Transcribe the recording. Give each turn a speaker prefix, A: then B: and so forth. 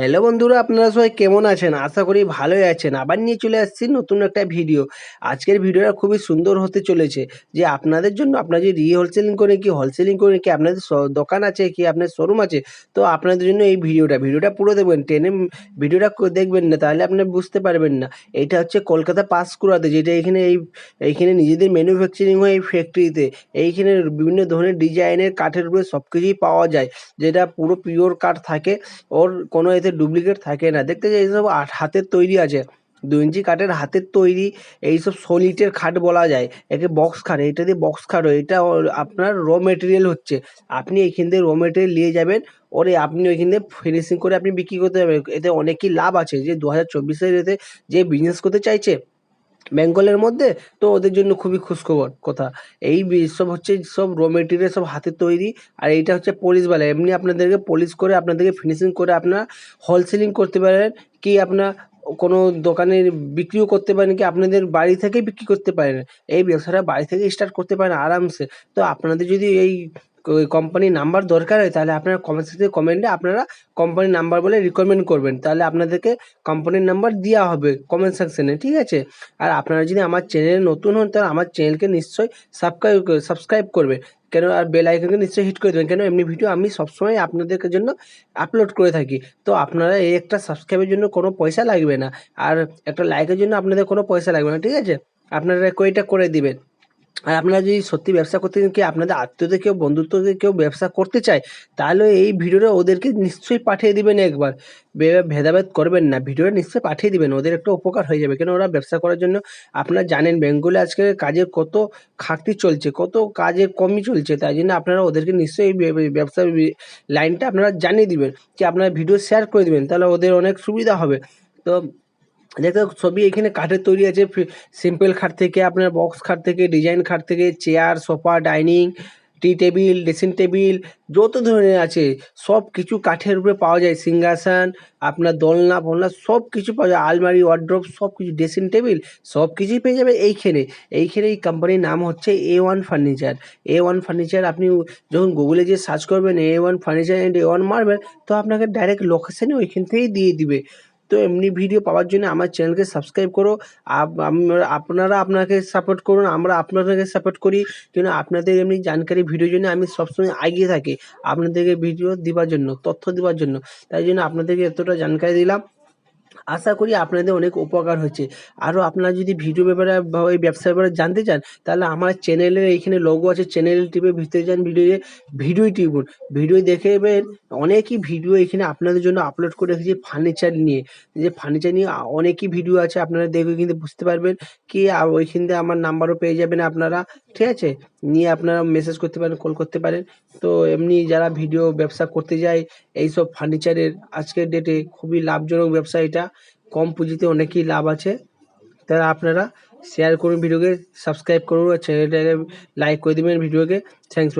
A: Hello বন্ধুরা, আপনারা সবাই কেমন আছেন? আশা করি ভালোই আছেন। আবার নিয়ে চলে আসছি নতুন একটা ভিডিও। আজকের ভিডিওটা খুবই সুন্দর হতে চলেছে যে আপনাদের জন্য আপনারা যদি রি হোলসেলিং করেন কি হোলসেলিং করে কি, আপনাদের দোকান আছে কি আপনার শোরুম আছে, তো আপনাদের জন্য এই ভিডিওটা ভিডিওটা পুরো দেখবেন, টেনে ভিডিওটা দেখবেন না, তাহলে আপনি বুঝতে পারবেন না। এটা হচ্ছে কলকাতা পাস পাঁশকুড়াতে যেটা এখানে এই, এইখানে নিজেদের ম্যানুফ্যাকচারিং হয় এই ফ্যাক্টরিতে এইখানে বিভিন্ন ধরনের ডিজাইনের কাঠের উপরে সব কিছুই পাওয়া যায়। যেটা পুরো পিওর কাঠ থাকে। ওর কোনো এতে ডুপ্লিকেট থাকে না। দেখতে যে এইসব হাতের তৈরি আছে। দু ইঞ্চি কাঠের হাতের তৈরি এইসব সলিটের খাট বলা যায়। একে বক্স খাট, এটা দিয়ে বক্স খাট এটা আপনার র মেটেরিয়াল হচ্ছে। আপনি এইখান দিয়ে র মেটেরিয়াল নিয়ে যাবেন। ওরে আপনি ওইখান দিয়ে ফিনিশিং করে আপনি বিক্রি করতে পারবেন এতে অনেকই লাভ আছে। যে দু হাজার চব্বিশের এতে যে বিজনেস করতে চাইছে বেঙ্গলের মধ্যে, তো ওদের জন্য খুবই খুশখবর কথা। এই সব হচ্ছে সব র মেটেরিয়াল সব হাতে তৈরি, আর এইটা হচ্ছে পলিশ বালা। এমনি আপনাদেরকে পলিশ করে, আপনাদেরকে ফিনিশিং করে আপনার হোলসেলিং করতে পারেন, কি আপনার কোনো দোকানে বিক্রিও করতে পারেন, কি আপনাদের বাড়ি থেকেই বিক্রি করতে পারেন। এই ব্যবসাটা বাড়ি থেকে স্টার্ট করতে পারেন আরামসে। তো আপনাদের যদি এই কোম্পানির নাম্বার দরকার হয়, তাহলে আপনারা কমেন্ট সেকশনে কমেন্টে আপনারা কোম্পানির নাম্বার বলে রিকমেন্ড করবেন। তাহলে আপনাদেরকে কোম্পানির নাম্বার দেওয়া হবে কমেন্ট সেকশনে ঠিক আছে? আর আপনারা যদি আমার চ্যানেলে নতুন হন, তাহলে আমার চ্যানেলকে নিশ্চয়ই সাবস্ক্রাইব সাবস্ক্রাইব করবে কেন আর বেল আইকনকে নিশ্চয়ই হিট করে দেবেন? কেন এমনি ভিডিও আমি সবসময় আপনাদের জন্য আপলোড করে থাকি। তো আপনারা এই একটা সাবস্ক্রাইবের জন্য কোনো পয়সা লাগবে না। আর একটা লাইকের জন্য আপনাদের কোনো পয়সা লাগবে না, ঠিক আছে? আপনারা কইটা করে দিবেন। আর আপনারা যদি সত্যি ব্যবসা করতে কি আপনাদের আত্মীয়দের কেউ, বন্ধুত্বদের কেউ ব্যবসা করতে চায়, তাহলে এই ভিডিওটা ওদেরকে নিশ্চয়ই পাঠিয়ে দিবেন একবার। ভেদাভেদ করবেন না, ভিডিওটা নিশ্চয়ই পাঠিয়ে দিবেন, ওদের একটা উপকার হয়ে যাবে। কেন ওরা ব্যবসা করার জন্য, আপনারা জানেন বেঙ্গলে আজকে কাজের কত খাটতি চলছে, কত কাজের কমই চলছে, তাই জন্য আপনারা ওদেরকে নিশ্চয়ই এই বে- বে- ব্যবসার লাইনটা আপনারা জানিয়ে দিবেন, যে আপনারা ভিডিও শেয়ার করে দিবেন, তাহলে ওদের অনেক সুবিধা হবে। তো দেখো, সবই এখানে কাঠের তৈরি আছে। সিম্পল খাট থেকে আপনার বক্স খাট থেকে ডিজাইন খাট থেকে চেয়ার সোফা ডাইনিং টি টেবিল ড্রেসিং টেবিল যত ধরনের আছে, সব কিছু কাঠের উপরে পাওয়া যায়। সিংহাসন, আপনার দোলনা, ফোলনা, সব কিছু পাওয়া যায়। আলমারি ওয়ার্ড্রোব সব কিছু ড্রেসিং টেবিল সব কিছুই পেয়ে যাবে এইখানে। এইখানে এই কোম্পানির নাম হচ্ছে A one furniture A one furniture আপনি যখন গুগলে যে সার্চ করবেন A one furniture and A one মারবেন তো আপনাকে ডাইরেক্ট লোকেশানে ওইখান থেকেই দিয়ে দিবে। তো এমনি ভিডিও পাওয়ার জন্য আমার চ্যানেলকে সাবস্ক্রাইব করো। আপনারা আপনাকে সাপোর্ট করুন, আমরা আপনাদেরকে সাপোর্ট করি। কেন আপনাদের এমনি জানকারি ভিডিও জন্য আমি সবসময় এগিয়ে থাকি আপনাদেরকে ভিডিও দেওয়ার জন্য, তথ্য দেওয়ার জন্য। তাই জন্য আপনাদেরকে এতটা জানকারি দিলাম। আশা করি আপনাদের অনেক উপকার হচ্ছে আরও আপনারা যদি ভিডিও ব্যাপারে বা এই ব্যবসার ব্যাপারে জানতে চান, তাহলে আমার চ্যানেলের এইখানে লোগো আছে চ্যানেল টিপে ভিতরে যান ভিডিও ভিডিও টিপুন। ভিডিও দেখবেন, অনেকই ভিডিও এখানে আপনাদের জন্য আপলোড করে রেখেছি ফার্নিচার নিয়ে। যে ফার্নিচার নিয়ে অনেকই ভিডিও আছে, আপনারা দেখে কিন্তু বুঝতে পারবেন। কি ওইখান থেকে আমার নাম্বারও পেয়ে যাবেন আপনারা, ঠিক আছে? নিয়ে আপনারা মেসেজ করতে পারেন কল করতে পারেন। তো এমনি যারা ভিডিও ব্যবসা করতে যায়, এইসব ফার্নিচারের আজকের ডেটে খুবই লাভজনক ব্যবসা এটা। কম পুঁজিতে অনেকই লাভ আছে। তারা আপনারা শেয়ার করুন ভিডিওকে সাবস্ক্রাইব করুন আর চ্যানেলটাকে লাইক করে দেবেন ভিডিওকে থ্যাংকস